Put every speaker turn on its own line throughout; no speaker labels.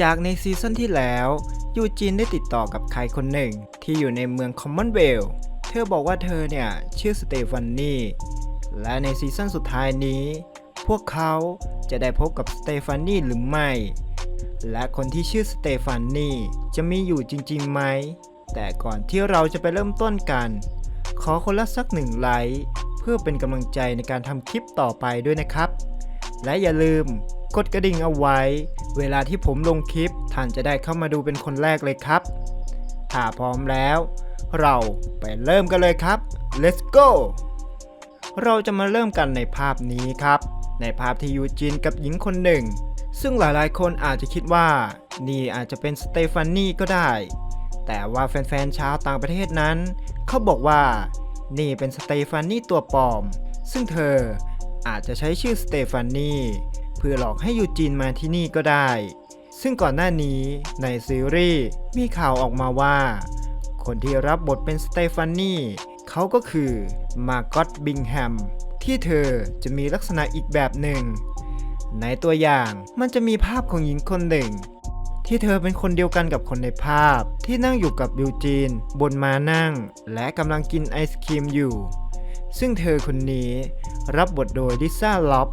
จากในซีซั่นที่แล้วยูจีนได้ติดต่อกับใครคนหนึ่ง ที่อยู่ในเมืองคอมมอนเวลเธอบอกว่าเธอเนี่ย ชื่อสเตฟานีและในซีซั่นสุดท้ายนี้ พวกเขาจะได้พบกับสเตฟานีหรือไม่ และคนที่ชื่อสเตฟานีจะมีอยู่จริงๆไหม แต่ก่อนที่เราจะไปเริ่มต้นกัน ขอคนละสักหนึ่งไลค์เพื่อเป็นกำลังใจในการทำคลิปต่อไปด้วยนะครับ และอย่าลืมกดกระดิ่งเอาไว้ เวลาที่ผมลงคลิปท่านจะได้เข้ามาดูเป็นคนแรกเลยครับ ถ้าพร้อมแล้ว เราไปเริ่มกันเลยครับ let's go เราจะมาเริ่มกันในภาพนี้ครับ ในภาพที่ยูจินกับหญิงคนหนึ่ง ซึ่งหลายๆ คนอาจจะคิดว่า นี่อาจจะเป็นสเตฟานีก็ได้ แต่ว่าแฟนๆชาวต่างประเทศนั้น เขาบอกว่า นี่เป็นสเตฟานีตัวปลอม ซึ่งเธออาจจะใช้ชื่อสเตฟานี พื่อหลอกให้ยูจีนมาที่นี่ก็ได้ ซึ่งก่อนหน้านี้ในซีรีส์มีข่าวออกมาว่า คนที่รับบทเป็นสเตฟานีเขาก็คือมาร์กอตบิงแฮมที่เธอจะมีลักษณะอีกแบบหนึ่ง ในตัวอย่างมันจะมีภาพของหญิงคนหนึ่ง ที่เธอเป็นคนเดียวกันกับคนในภาพ ที่นั่งอยู่กับยูจีน บนมานั่ง และกำลังกินไอศครีมอยู่ ซึ่งเธอคนนี้รับบทโดยลิซ่าล็อบ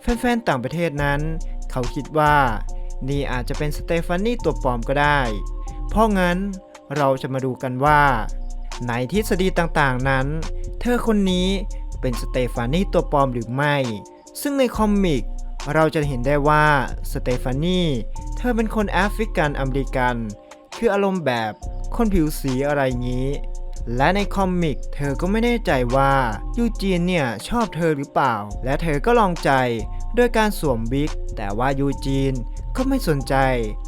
แฟนๆต่างประเทศนั้น เขาคิดว่านี่อาจจะเป็นสเตฟานีตัวปลอมก็ได้ เพราะงั้นเราจะมาดูกันว่า ในทฤษฎีต่างๆนั้น เธอคนนี้เป็นสเตฟานีตัวปลอมหรือไม่ ซึ่งในคอมิกเราจะเห็นได้ว่าสเตฟานีเธอเป็นคนแอฟริกันอเมริกัน คืออารมณ์แบบคนผิวสีอะไรงี้ และในคอมิกเธอก็ไม่แน่ใจว่ายูจีนเนี่ยชอบเธอหรือเปล่า และเธอก็ลองใจด้วยการสวมวิก แต่ว่ายูจีนก็ไม่สนใจ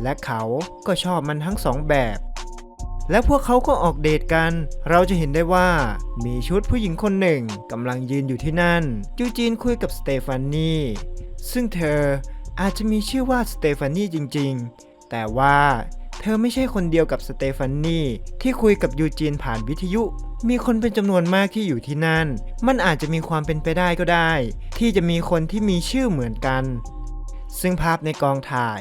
และเขาก็ชอบมันทั้งสองแบบ และพวกเขาก็ออกเดทกัน เราจะเห็นได้ว่ามีชุดผู้หญิงคนหนึ่งกำลังยืนอยู่ที่นั่น ยูจีนคุยกับสเตฟานีซึ่งเธออาจจะมีชื่อว่าสเตฟานีจริง ๆ แต่ว่า เธอไม่ใช่คนเดียวกับสเตฟานีที่คุยกับยูจีนผ่านวิทยุ มีคนเป็นจำนวนมากที่อยู่ที่นั่น มันอาจจะมีความเป็นไปได้ก็ได้ ที่จะมีคนที่มีชื่อเหมือนกัน ซึ่งภาพในกองถ่าย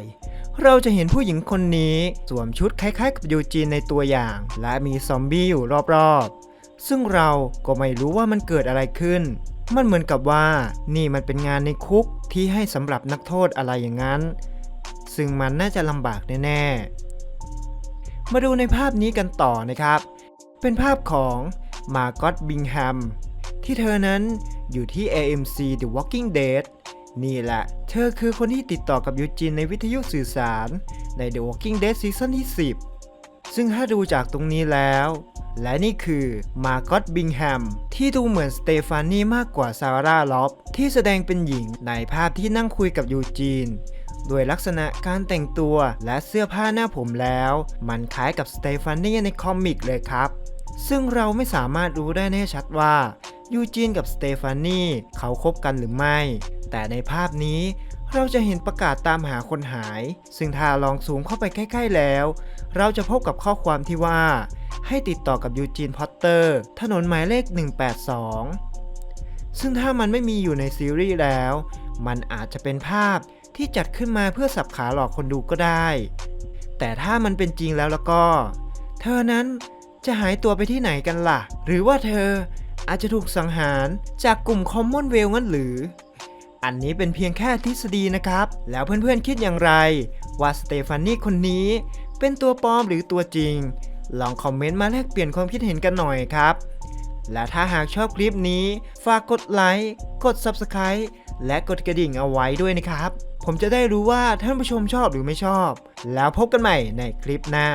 เราจะเห็นผู้หญิงคนนี้สวมชุดคล้ายๆ กับยูจีนในตัวอย่าง และมีซอมบี้อยู่รอบๆ ซึ่งเราก็ไม่รู้ว่ามันเกิดอะไรขึ้นมันเหมือนกับว่านี่มันเป็นงานในคุกที่ให้สำหรับนักโทษอะไรอย่างนั้น ซึ่งมันน่าจะลำบากแน่ มาดูในภาพนี้กันต่อนะครับ เป็นภาพของมาร์กอตบิงแฮมที่เธอนั้นอยู่ที่ AMC The Walking Dead นี่แหละ เธอคือคนที่ติดต่อกับยูจินในวิทยุสื่อสารใน The Walking Dead ซีซั่นที่ 10 ซึ่งถ้าดูจากตรงนี้แล้ว และนี่คือมาร์กอตบิงแฮมที่ดูเหมือนสเตฟานีมากกว่าซาร่าล็อบที่แสดงเป็นหญิงในภาพที่นั่งคุยกับยูจีน โดยลักษณะการแต่งตัวและเสื้อผ้าหน้าผมแล้ว มันคล้ายกับสเตฟานีในคอมิกเลยครับ ซึ่งเราไม่สามารถรู้ได้แน่ชัดว่ายูจีนกับสเตฟานีเขาคบกันหรือไม่ แต่ในภาพนี้เราจะเห็นประกาศตามหาคนหาย ซึ่งถ้าลองซูมเข้าไปใกล้ๆแล้ว เราจะพบกับข้อความที่ว่า ให้ติดต่อกับยูจีนพอตเตอร์ ถนนหมายเลข 182 ซึ่งถ้ามันไม่มีอยู่ในซีรีส์แล้ว มันอาจจะเป็นภาพ ที่จัดขึ้นมาเพื่อสับขาหลอกคนดูก็ได้ แต่ถ้ามันเป็นจริงแล้วแล้วก็ เธอนั้นจะหายตัวไปที่ไหนกันล่ะ หรือว่าเธออาจจะถูกสังหารจากกลุ่มคอมมอนเวลงั้นหรือ อันนี้เป็นเพียงแค่ทฤษฎีนะครับ แล้วเพื่อนๆคิดอย่างไร ว่าสเตฟานีคนนี้เป็นตัวปลอมหรือตัวจริง ลองคอมเมนต์มาแลกเปลี่ยนความคิดเห็นกันหน่อยครับ และถ้าหากชอบคลิปนี้ ฝากกดไลค์ กด Subscribe และกดกระดิ่งเอาไว้ด้วยนะครับ ผมจะได้รู้ว่าท่านผู้ชมชอบหรือไม่ชอบ แล้วพบกันใหม่ในคลิปหน้า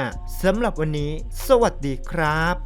สำหรับวันนี้ สวัสดีครับ